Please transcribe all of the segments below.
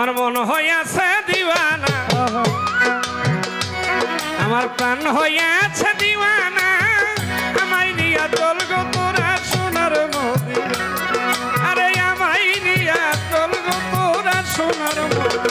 আমার মন হইয়াছে দিওয়ানা। আমার প্রাণ হইয়াছে দিওয়ানা। আমায় নিয়া চল তোরা সোনার মদিনা আরে আমায় নিয়া চল তোরা সোনার মদিনা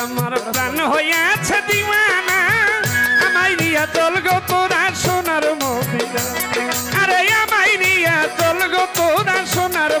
হইয়ামার প্রাণ হইয়াছে দিওয়ানা। আমায় নিয়া চল গো তোরা সোনার মদিনা। আরে আমায় নিয়া চল গো তোরা সোনার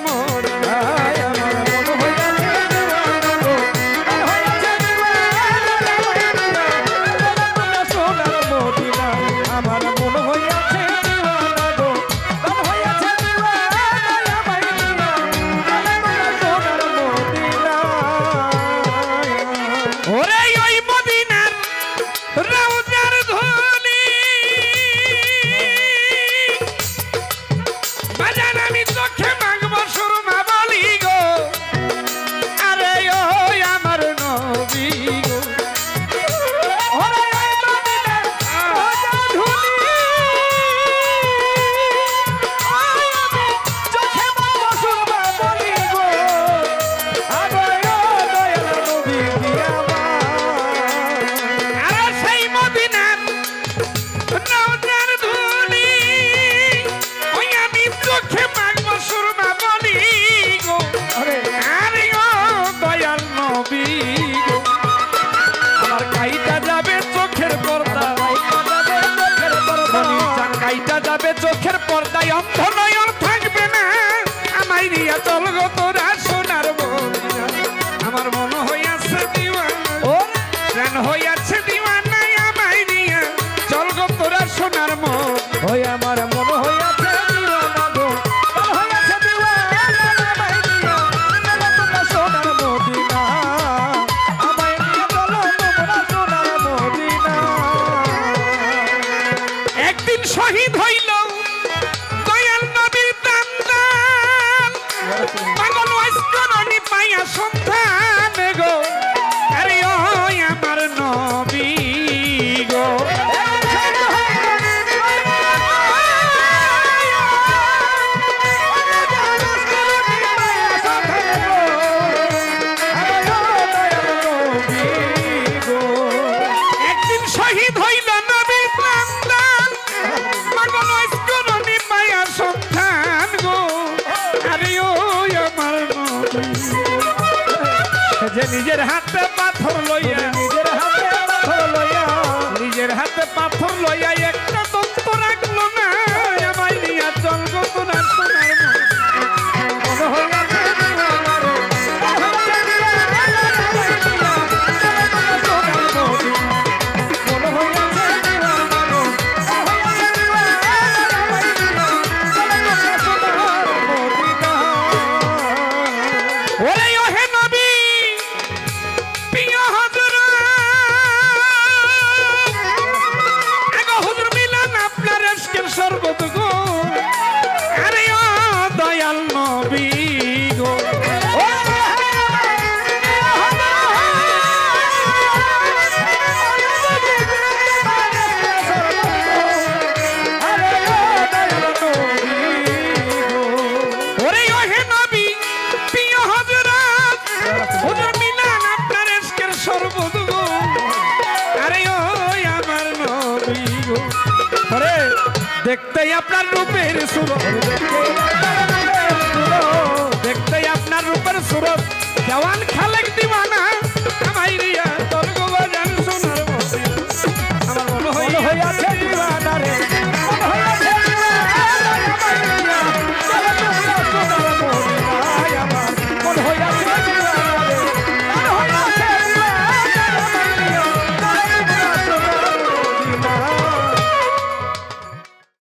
তোরা সোনার আমার মন হইয়াছে দিওয়ানা। ও প্রাণ হইয়াছে দিওয়ানা আমায় নিয়ে চল গো তোরা সোনার মন। আমার মন হইয়াছে দিওয়ানা গো। হইয়াছে দিওয়ানা আমায় নিয়া চলো তোমরা সোনার মদিনা আমায় নিয়া চলো তোমরা সোনার মদিনা একদিন শহীদ হইল পাগল ওয়াইসকরণি পাইয়া সন্ধান যে নিজের হাতে পাথর লইয়া নিজের হাতে পাথর লইয়া। নিজের হাতে পাথর লইয়া একটা দেখতে আপনার রূপের সুর দেখতে আপনার রূপের সুর দেওয়ান খালেক দিবানা আমাই রিয়া তোর গোবাজান সোনার আমার মনে হইয়াছে